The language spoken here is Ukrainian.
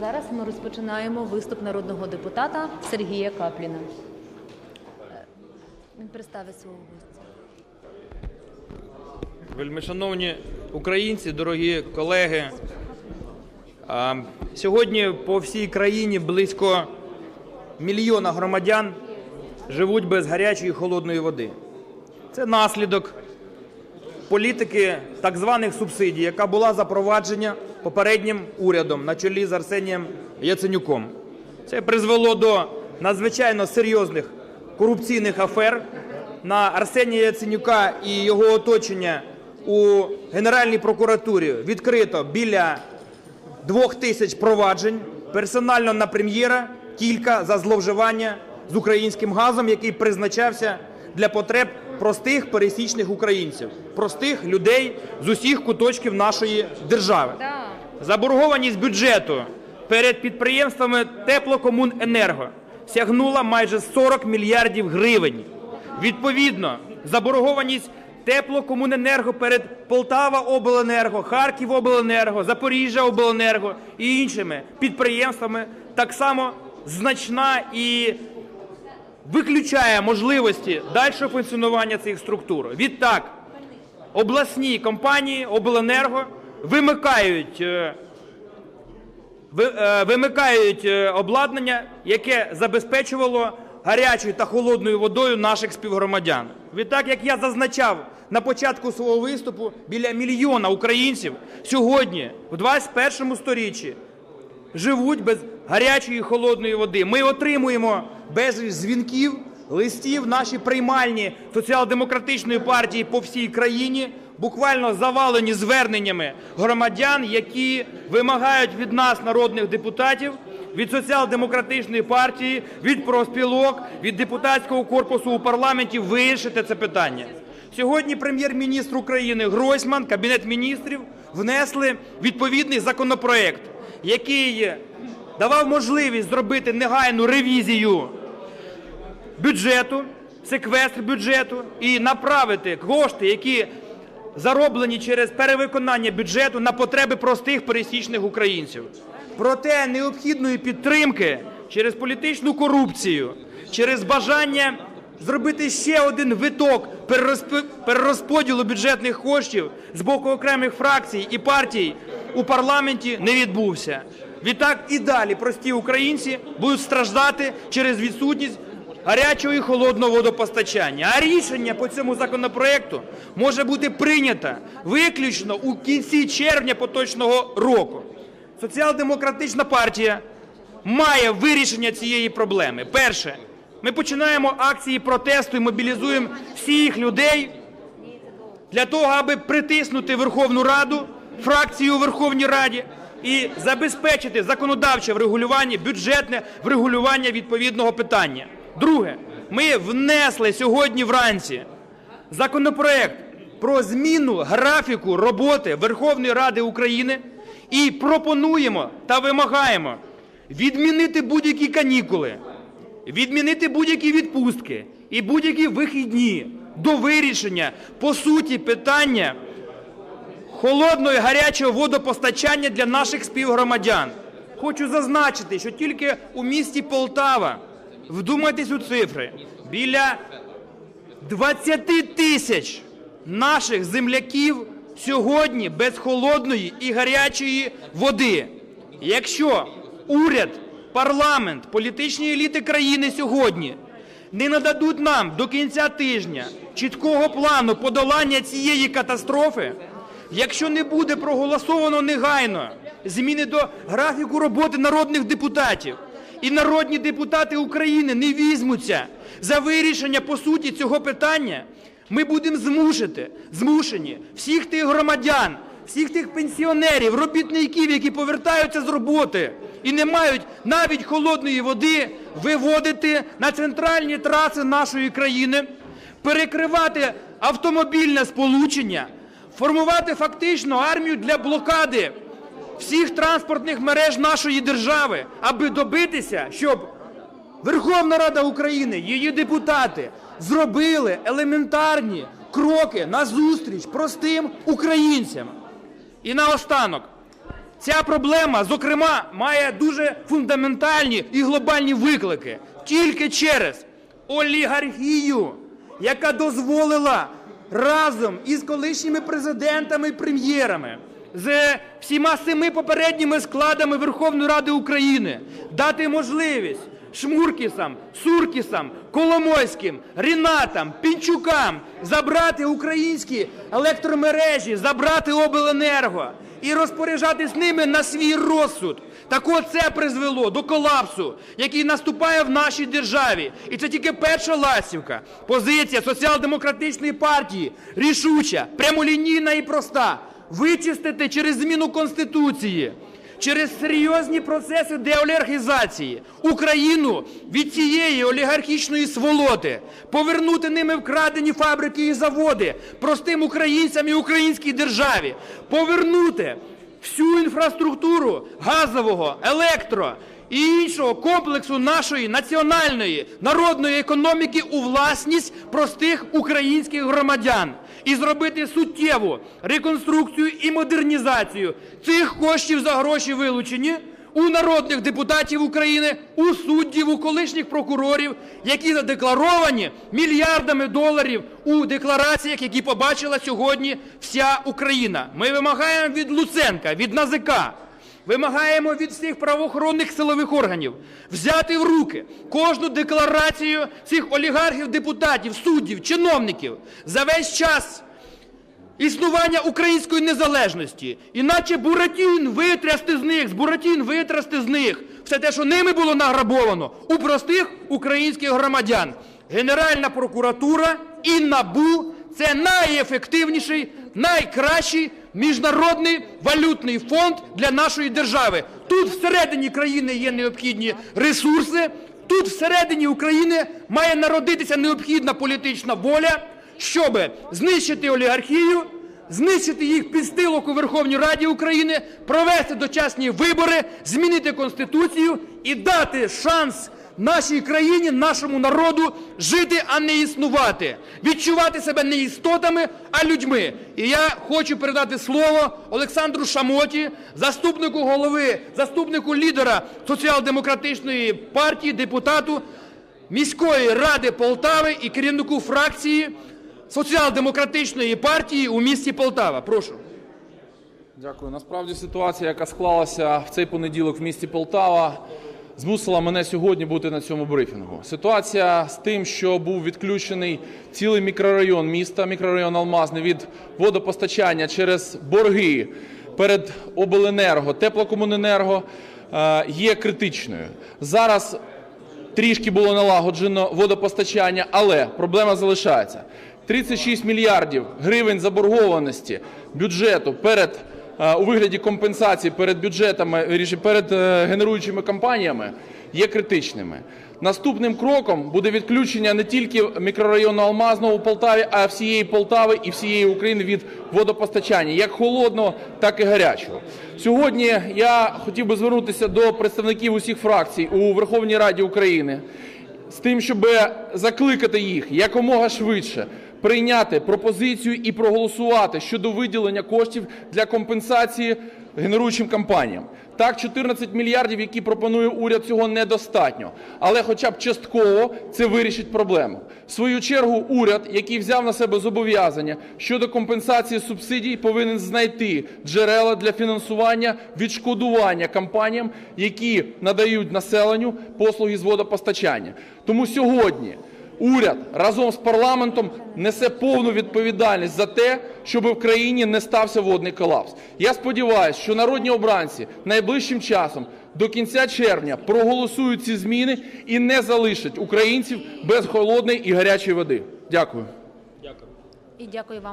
Зараз ми розпочинаємо виступ народного депутата Сергія Капліна. Е, Він представить свого гостя. Вельмишановні українці, дорогі колеги. Сьогодні по всій країні близько мільйона громадян живуть без гарячої і холодної води. Це наслідок політики так званих субсидій, яка була запроваджена попереднім урядом на чолі з Арсенієм Яценюком. Це призвело до надзвичайно серйозних корупційних афер на Арсенія Яценюка і його оточення у Генеральній прокуратурі відкрито біля двох тисяч проваджень персонально на прем'єра кілька за зловживання з українським газом, який призначався для потреб простих пересічних українців, простих людей з усіх куточків нашої держави. Заборгованість бюджету перед підприємствами Теплокомуненерго сягнула майже 40 мільярдів гривень. Відповідно, заборгованість Теплокомуненерго перед Полтава Обленерго, Харків Обленерго, Запоріжжя Обленерго і іншими підприємствами так само значна і виключає можливості дальшого функціонування цих структур. Відтак, обласні компанії обленерго вимикають, е, е, е, обладнання, яке забезпечувало гарячою та холодною водою наших співгромадян. Відтак, як я зазначав на початку свого виступу, біля мільйона українців сьогодні, в 21 сторіччі, живуть без гарячої і холодної води. Ми отримуємо безліч дзвінків, листів, наші приймальні соціал-демократичної партії по всій країні, буквально завалені зверненнями громадян, які вимагають від нас, народних депутатів, від соціал-демократичної партії, від профспілок, від депутатського корпусу у парламенті вирішити це питання. Сьогодні прем'єр-міністр України Гройсман, Кабінет міністрів внесли відповідний законопроект, який давав можливість зробити негайну ревізію бюджету, секвестр бюджету і направити кошти, які зароблені через перевиконання бюджету на потреби простих пересічних українців. Проте необхідної підтримки через політичну корупцію, через бажання зробити ще один виток перерозп- перерозподілу бюджетних коштів з боку окремих фракцій і партій у парламенті не відбувся. Відтак і далі прості українці будуть страждати через відсутність гарячого і холодного водопостачання. А рішення по цьому законопроекту може бути прийнято виключно у кінці червня поточного року. Соціал-демократична партія має вирішення цієї проблеми. Перше, ми починаємо акції протесту і мобілізуємо всіх людей для того, аби притиснути Верховну Раду, фракції у Верховній Раді і забезпечити законодавче врегулювання, бюджетне врегулювання відповідного питання. Друге, ми внесли сьогодні вранці законопроект про зміну графіку роботи Верховної Ради України і пропонуємо та вимагаємо відмінити будь-які канікули, відмінити будь-які відпустки і будь-які вихідні до вирішення по суті питання холодного і гарячого водопостачання для наших співгромадян. Хочу зазначити, що тільки у місті Полтава, вдумайтесь у цифри, біля 20 тисяч наших земляків сьогодні без холодної і гарячої води. Якщо уряд, парламент, політичні еліти країни сьогодні не нададуть нам до кінця тижня чіткого плану подолання цієї катастрофи, якщо не буде проголосовано негайно зміни до графіку роботи народних депутатів, і народні депутати України не візьмуться за вирішення по суті цього питання, ми будемо змушити, змушені всіх тих громадян, всіх тих пенсіонерів, робітників, які повертаються з роботи і не мають навіть холодної води, виводити на центральні траси нашої країни, перекривати автомобільне сполучення, формувати фактично армію для блокади всіх транспортних мереж нашої держави, аби добитися, щоб Верховна Рада України, її депутати зробили елементарні кроки назустріч простим українцям. І наостанок, Ця проблема, зокрема, має дуже фундаментальні і глобальні виклики тільки через олігархію, яка дозволила разом із колишніми президентами і прем'єрами, з всіма семи попередніми складами Верховної Ради України дати можливість Шмуркісам, Суркісам, Коломойським, Рінатам, Пінчукам забрати українські електромережі, забрати обленерго і розпоряджатись ними на свій розсуд. Так от це призвело до колапсу, який наступає в нашій державі. І це тільки перша ластівка. Позиція соціал-демократичної партії рішуча, прямолінійна і проста. Вичистити через зміну Конституції через серйозні процеси деолігархізації Україну від цієї олігархічної сволоти, повернути ними вкрадені фабрики і заводи простим українцям і українській державі, повернути всю інфраструктуру газового, електро і іншого комплексу нашої національної народної економіки у власність простих українських громадян і зробити суттєву реконструкцію і модернізацію цих коштів за гроші вилучені у народних депутатів України, у суддів, у колишніх прокурорів, які задекларовані мільярдами доларів у деклараціях, які побачила сьогодні вся Україна. Ми вимагаємо від Луценка, від НАЗК, Вимагаємо від всіх правоохоронних силових органів взяти в руки кожну декларацію цих олігархів, депутатів, суддів, чиновників за весь час існування української незалежності. Іначе Буратін витрясти з них, з Буратін витрясти з них все те, що ними було награбовано у простих українських громадян. Генеральна прокуратура і НАБУ – це найефективніший, найкращий міжнародний валютний фонд для нашої держави. Тут всередині країни є необхідні ресурси, тут всередині України має народитися необхідна політична воля, щоб знищити олігархію, знищити їх підстилок у Верховній Раді України, провести дочасні вибори, змінити Конституцію і дати шанс нашій країні, нашому народу жити, а не існувати, відчувати себе не істотами, а людьми. І я хочу передати слово Олександру Шамоті, заступнику голови, заступнику лідера соціал-демократичної партії, депутату міської ради Полтави і керівнику фракції соціал-демократичної партії у місті Полтава. Прошу. Дякую. Насправді ситуація, яка склалася в цей понеділок в місті Полтава, змусила мене сьогодні бути на цьому брифінгу. Ситуація з тим, що був відключений цілий мікрорайон міста, мікрорайон Алмазний від водопостачання через борги перед обленерго, теплокомуненерго, е, є критичною. Зараз трішки було налагоджено водопостачання, але проблема залишається. 36 мільярдів гривень заборгованості бюджету перед у вигляді компенсації перед бюджетами, перед е, генеруючими компаніями є критичними. Наступним кроком буде відключення не тільки мікрорайону Алмазного у Полтаві, а всієї Полтави і всієї України від водопостачання, як холодного, так і гарячого. Сьогодні я хотів би звернутися до представників усіх фракцій у Верховній Раді України з тим, щоб закликати їх якомога швидше прийняти пропозицію і проголосувати щодо виділення коштів для компенсації генеруючим компаніям. Так, 14 мільярдів, які пропонує уряд, цього недостатньо, але хоча б частково це вирішить проблему. В свою чергу уряд, який взяв на себе зобов'язання щодо компенсації субсидій, повинен знайти джерела для фінансування відшкодування компаніям, які надають населенню послуги з водопостачання. Тому сьогодні уряд разом з парламентом несе повну відповідальність за те, щоб в країні не стався водний колапс. Я сподіваюся, що народні обранці найближчим часом до кінця червня проголосують ці зміни і не залишать українців без холодної і гарячої води. Дякую. І дякую вам.